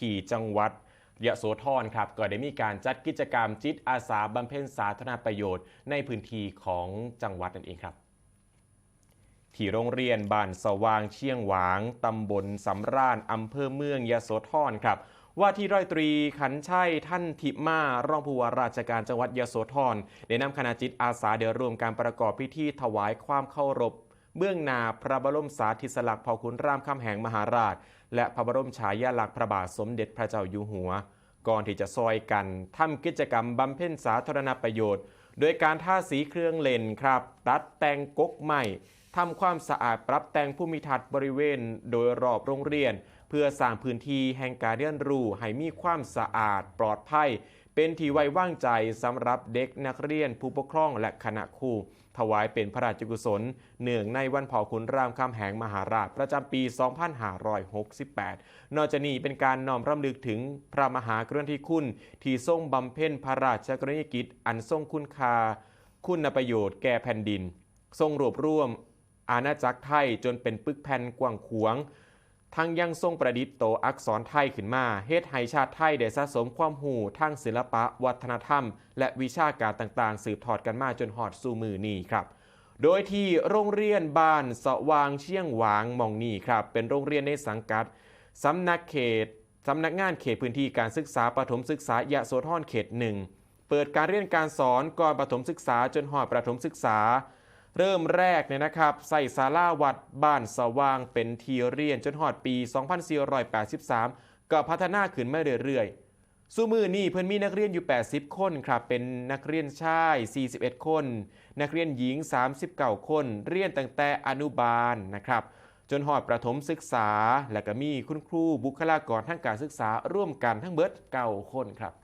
ที่จังหวัดยะโสธรครับก็ได้มีการจัดกิจกรรมจิตอาสาบำเพ็ญสาธารณประโยชน์ในพื้นที่ของจังหวัดนั่นเองครับ ที่โรงเรียนบ้านสว่างเชียงหวางตำบลสำราญอำเภอเมืองยะโสธรครับว่าที่ร้อยตรีขันชัยท่านทิมารองผู้ว่าราชการจังหวัดยะโสธรได้นำคณะจิตอาสาเดี๋ยวรวมการประกอบพิธีถวายความเคารพ เบื้องหน้าพระบรมสาธิสลักษณ์พ่อขุนรามคำแหงมหาราช และพระบรมฉายาลักษณ์พระบาทสมเด็จพระเจ้าอยู่หัว ก่อนที่จะซอยกันทำกิจกรรมบำเพ็ญสาธารณประโยชน์ โดยการทาสีเครื่องเลนครับ ตัดแต่งกกใหม่ทำความสะอาดปรับแต่งภูมิทัศน์บริเวณ โดยรอบโรงเรียน เพื่อสร้างพื้นที่แห่งการเรียนรู้ให้มีความสะอาดปลอดภัย เป็นที่ไว้วางใจสำหรับเด็กนักเรียนผู้ปกครองและคณะครูถวายเป็นพระราชกุศลเนื่องในวันเผาขุนรามคำแหงมหาราชประจำปี 2568 นอกจากนี้เป็นการน้อมรำลึกถึงพระมหากรุณาธิคุณ ที่ทรงบำเพ็ญพระราชกรณียกิจอันทรงคุณค่าคุณประโยชน์แก่แผ่นดิน ทรงรวบรวมอาณาจักรไทยจนเป็นปึกแผ่นกว้างขวาง ทั้งยังทรงประดิษฐ์โตอักษรไทยขึ้นมาเฮ็ดให้ชาติไทยได้สะสมความหูทางศิลปะ วัฒนธรรม และวิชาการต่างๆ สืบทอดกันมาจนหอดสู่มือนี้ครับ โดยที่โรงเรียนบ้านสว่างเชียงหวางมองนี่ครับ เป็นโรงเรียนในสังกัดสำนักเขตสำนักงานเขตพื้นที่การศึกษาประถมศึกษายะโสธรเขตหนึ่งเปิดการเรียนการสอนก่อนประถมศึกษาจนหอดประถมศึกษา เริ่มแรกเนี่ยนะครับใส่ศาลาวัดบ้านสว่างเป็นทีเรียนจนหอดปี 2483 ก็พัฒนาขึ้นมาเรื่อยๆสู้มือนี่เพิ่นมีนักเรียนอยู่ 80 คนครับเป็นนักเรียนชาย 41 คน นักเรียนหญิง 39 คน เรียนตั้งแต่อนุบาลนะครับจนหอดประถมศึกษา และก็มีคุณครูบุคลากรทางการศึกษาร่วมกันทั้งเบิด 9 คนครับ